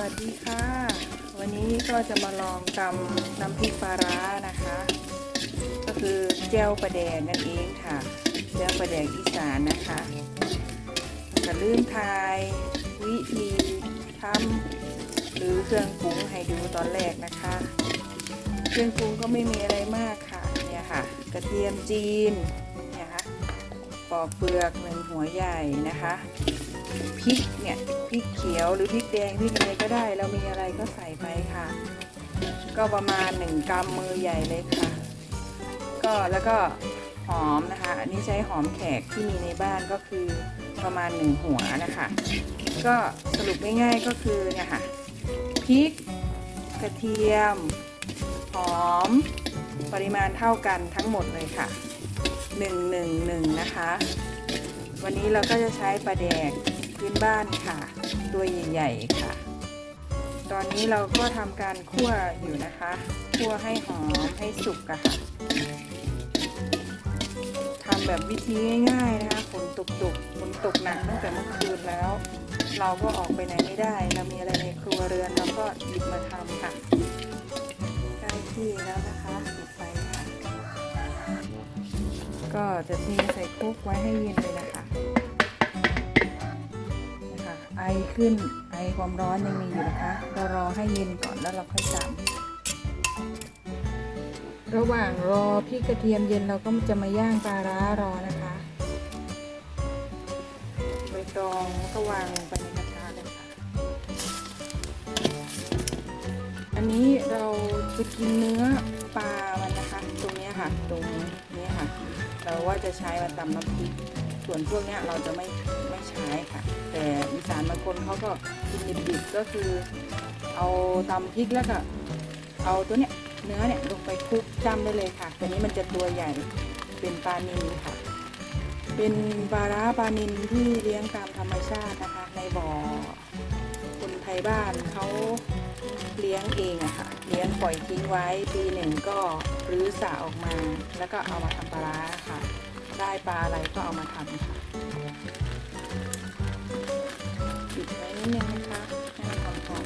วัสดีค่ะ วันนี้ก็จะมาลองตำน้ำพริกปลาร้านะคะ ก็คือเจลปลาแดงนั่นเองค่ะเจลปลาแดงอีสานนะคะจะลืมทายวิธีทำหรือเครื่องปรุงให้ดูตอนแรกนะคะ เครื่องปรุงก็ไม่มีอะไรมากค่ะเนี่ยค่ะ กระเทียมจีนเนี่ยค่ะปอกเปลือกหนึ่งหัวใหญ่นะคะ พริกเนี่ยพริกเขียวหรือพริกแดงพริกอะไรก็ได้ เรามีอะไรก็ใส่ไปค่ะ ก็ประมาณหนึ่งกำมือใหญ่เลยค่ะ ก็แล้วก็หอมนะคะ อันนี้ใช้หอมแขกที่มีในบ้านก็คือประมาณหนึ่งหัวนะคะ ก็สรุปง่ายๆก็คือเนี่ยค่ะพริกกระเทียม หอม ปริมาณเท่ากันทั้งหมดเลยค่ะหนึ่งหนึ่งหนึ่งนะคะ วันนี้เราก็จะใช้ปลาแดก พื้นบ้านค่ะ ตัวใหญ่ๆค่ะ ตอนนี้เราก็ทำการคั่วอยู่นะคะคั่วให้หอมให้สุกอะค่ะทำแบบวิธีง่ายๆนะคะฝนตกตกฝนตกหนักตั้งแต่เมื่อคืนแล้ว เราก็ออกไปไหนไม่ได้ เรามีอะไรในครัวเรือนเราก็หยิบมาทำค่ะใกล้ที่แล้วนะคะปิดไฟค่ะก็จะเทใส่คุกไว้ให้เย็นเลยนะ ไอขึ้นไอความร้อนยังมีอยู่นะคะเรารอให้เย็นก่อนแล้วเราค่อยตำระหว่างรอพริกกระเทียมเย็นเราก็จะมาย่างปลาร้ารอนะคะใบตองก็วางลงไปในกระทะเลยค่ะอันนี้เราจะกินเนื้อปลามันนะคะ ตรงเนี้ยค่ะ ตรงนี้ค่ะ เราว่าจะใช้มาตำน้ำพริก ส่วนพวกนี้เราจะไม่ไม่ใช้ค่ะ แต่อีสานบางคนเขาก็กินดิบๆก็คือเอาตำพริกแล้วก็เอาตัวเนี้ยเนื้อเนี่ยลงไปคลุกจ้ำได้เลยค่ะแต่นี้มันจะตัวใหญ่เป็นปลานิลค่ะ เป็นปลาร้าปลานิลที่เลี้ยงตามธรรมชาตินะคะ ในบ่อคนไทยบ้านเขาเลี้ยงเองอะค่ะ เลี้ยงปล่อยทิ้งไว้ปีหนึ่งก็รื้อสระออกมา แล้วก็เอามาทำปลาร้าค่ะ ได้ปลาอะไรก็เอามาทำค่ะปิดไว้นิดนึงนะคะให้มันหอม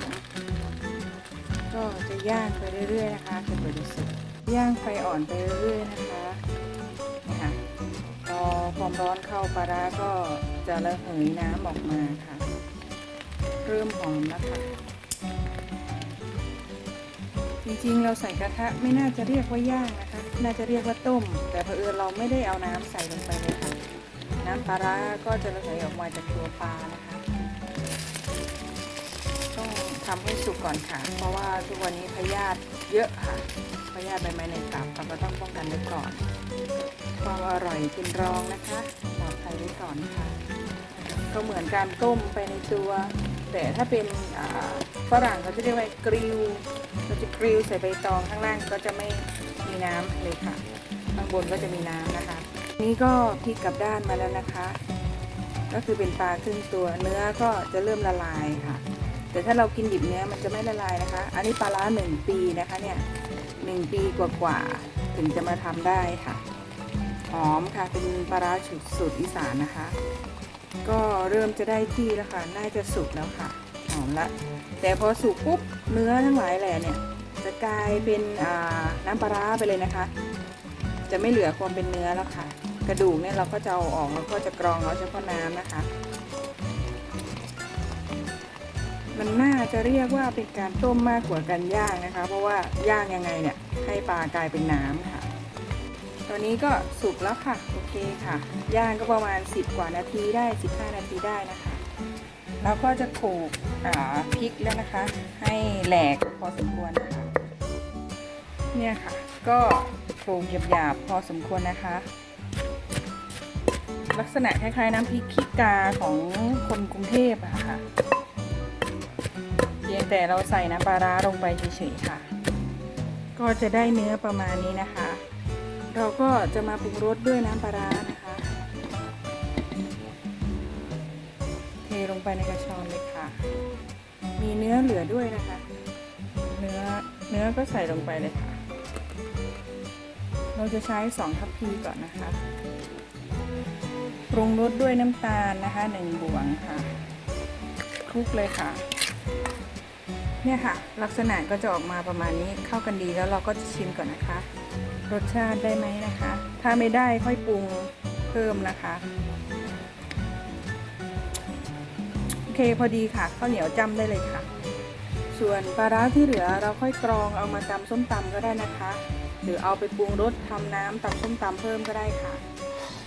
ๆก็จะย่างไปเรื่อยๆนะคะจนกว่าจะสุกย่างไฟอ่อนไปเรื่อยๆนะคะนะคะพอความร้อนเข้าปลาร้าก็จะระเหยน้ำออกมาค่ะ เริ่มหอมแล้วค่ะจริงๆเราใส่กระทะไม่น่าจะเรียกว่าย่างนะคะ น่าจะเรียกว่าต้ม แต่เผอิญเราไม่ได้เอาน้ำใส่ลงไปเลยค่ะ น้ำปลาร้าก็จะระเหยออกมาจากตัวปลานะคะ ต้องทำให้สุกก่อนค่ะ เพราะว่าทุกวันนี้พยาธิเยอะค่ะพยาธิใบไม้ในตับเราก็ต้องป้องกันไว้ก่อนความอร่อยเป็นรองนะคะปลอดภัยไว้ก่อนค่ะ ก็เหมือนการต้มไปในตัว แต่ถ้าเป็นฝรั่งเขาจะเรียกว่ากริลเราจะกริลใส่ใบตองข้างล่างก็จะไม่ น้ำเลยค่ะ ข้างบนก็จะมีน้ำนะคะ นี่ก็พลิกกลับด้านมาแล้วนะคะ ก็คือเป็นปลาครึ่งตัวเนื้อก็จะเริ่มละลายค่ะ แต่ถ้าเรากินดิบเนื้อมันจะไม่ละลายนะคะ อันนี้ปลาล้าหนึ่งปีนะคะเนี่ยหนึ่งปีกว่าๆถึงจะมาทำได้ค่ะหอมค่ะเป็นปลาร้าสูตรสูตรอีสานนะคะ ก็เริ่มจะได้ที่แล้วค่ะน่าจะสุกแล้วค่ะหอมละ แต่พอสุกปุ๊บเนื้อทั้งหลายแหล่เนี่ย กลายเป็นน้ำปลาร้าไปเลยนะคะ จะไม่เหลือความเป็นเนื้อแล้วค่ะ กระดูกเนี่ยเราก็จะเอาออกแล้วก็จะกรองเอาเฉพาะน้ำนะคะ มันน่าจะเรียกว่าเป็นการต้มมากกว่าการย่างนะคะ เพราะว่าย่างยังไงเนี่ยให้ปลากลายเป็นน้ำค่ะตอนนี้ก็สุกแล้วค่ะ โอเคค่ะ ย่างก็ประมาณ 10 กว่านาทีได้ 15 นาทีได้นะคะ แล้วก็จะโขลกพริกแล้วนะคะ ให้แหลกพอสมควรนะคะ เนี่ยค่ะ ก็โขลกหยาบๆพอสมควรนะคะ ลักษณะคล้ายๆน้ำพริกขี้กาของคนกรุงเทพอะค่ะเพียงแต่เราใส่น้ำปลาร้าลงไปเฉยๆค่ะ ก็จะได้เนื้อประมาณนี้นะคะ เราก็จะมาปรุงรสด้วยน้ำปลาร้านะคะ เทลงไปในกระชอนเลยค่ะ มีเนื้อเหลือด้วยนะคะ เนื้อเนื้อก็ใส่ลงไปเลยค่ะ เราจะใช้สองทัพพีก่อนนะคะปรุงรสด้วยน้ำตาลนะคะหนึ่งบวงค่ะคลุกเลยค่ะ เนี่ยค่ะ ลักษณะก็จะออกมาประมาณนี้เข้ากันดีแล้วเราก็จะชิมก่อนนะคะ รสชาติได้ไหมนะคะ ถ้าไม่ได้ค่อยปรุงเพิ่มนะคะโอเคพอดีค่ะข้าวเหนียวจ้ำได้เลยค่ะ ส่วนปลาร้าที่เหลือเราค่อยกรองเอามาตำส้มตำก็ได้นะคะ หรือเอาไปปรุงรสทำน้ำตำส้มตำเพิ่มก็ได้ค่ะ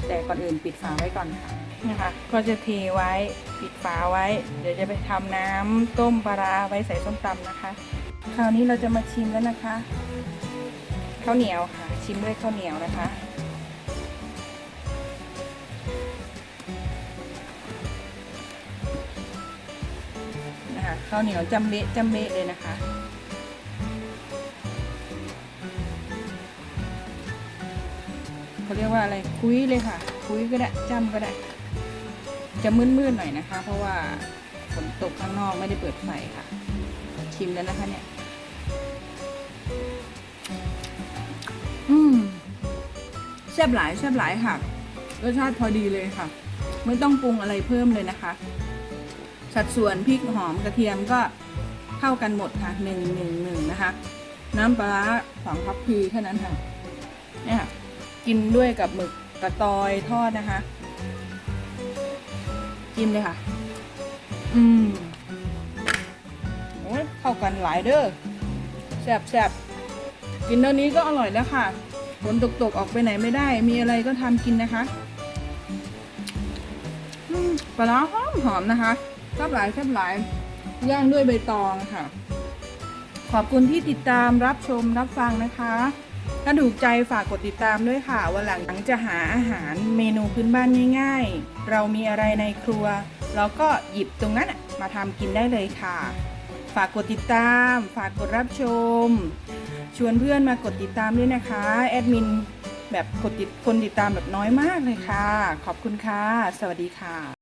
แต่ก่อนอื่นปิดฝาไว้ก่อนค่ะนะคะก็จะเทไว้ปิดฝาไว้ เดี๋ยวจะไปทำน้ำต้มปลาไว้ใส่ส้มตำนะคะ คราวนี้เราจะมาชิมแล้วนะคะข้าวเหนียวค่ะ ชิมด้วยข้าวเหนียวนะคะนะคะข้าวเหนียวจำเละจำเละเลยนะคะ เขาเรียกว่าอะไรคุ้ยเลยค่ะ คุ้ยก็ได้จ้ำก็ได้ จะมืดๆหน่อยนะคะ เพราะว่าฝนตกข้างนอกไม่ได้เปิดไฟค่ะ ชิมแล้วนะคะเนี่ย อืมแซ่บหลายแซ่บหลายค่ะรสชาติพอดีเลยค่ะ ไม่ต้องปรุงอะไรเพิ่มเลยนะคะ สัดส่วนพริกหอมกระเทียมก็เท่ากันหมดค่ะหนึ่งหนึ่งหนึ่งนะคะ น้ำปลาสองคัพพีแค่นั้นค่ะเนี่ยค่ะ กินด้วยกับหมึกกระตอยทอดนะคะ จิ้มเลยค่ะ อืมโอ้ยเข้ากันหลายเด้อแซ่บแซ่บกินเท่านี้ก็อร่อยแล้วค่ะฝนตกตกออกไปไหนไม่ได้ มีอะไรก็ทำกินนะคะอืมปลาร้าหอมหอมนะคะชอบหลายชอบหลายย่างด้วยใบตองค่ะ ขอบคุณที่ติดตามรับชมรับฟังนะคะ ถ้าถูกใจฝากกดติดตามด้วยค่ะวันหลังจะหาอาหารเมนูพื้นบ้านง่ายๆ เรามีอะไรในครัว เราก็หยิบตรงนั้นมาทำกินได้เลยค่ะ ฝากกดติดตาม ฝากกดรับชม ชวนเพื่อนมากดติดตามด้วยนะคะแอดมินแบบกดติดคนติดตามแบบน้อยมากเลยค่ะ ขอบคุณค่ะ สวัสดีค่ะ